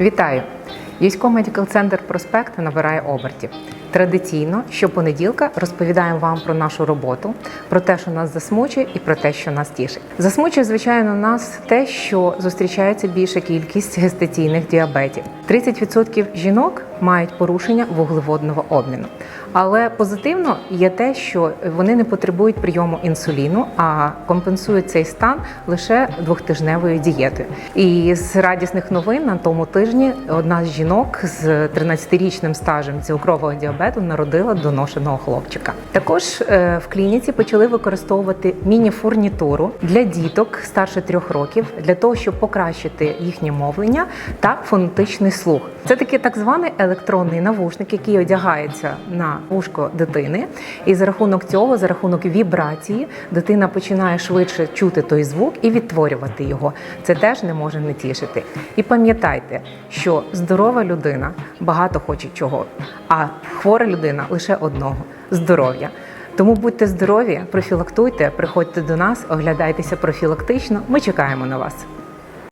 Вітаю! військо Медикал Центр Проспект набирає обертів. Традиційно щопонеділка розповідаємо вам про нашу роботу, про те, що нас засмучує, і про те, що нас тішить. Засмучує, звичайно, нас те, що зустрічається більша кількість гестаційних діабетів. 30% жінок мають порушення вуглеводного обміну. Але позитивно є те, що вони не потребують прийому інсуліну, а компенсують цей стан лише двохтижневою дієтою. І з радісних новин на тому тижні одна з жінок з 13-річним стажем цукрового діабету народила доношеного хлопчика. Також е, в клініці почали використовувати міні-фурнітуру для діток старше трьох років для того, щоб покращити їхнє мовлення та фонетичний слух. Це такий так званий електронний навушник, який одягається на вушко дитини, і за рахунок цього, за рахунок вібрації, дитина починає швидше чути той звук і відтворювати його. Це теж не може не тішити. І пам'ятайте, що здорова людина багато хоче чого, а хвора людина лише одного здоров'я. Тому будьте здорові, профілактуйте, приходьте до нас, оглядайтеся профілактично. Ми чекаємо на вас.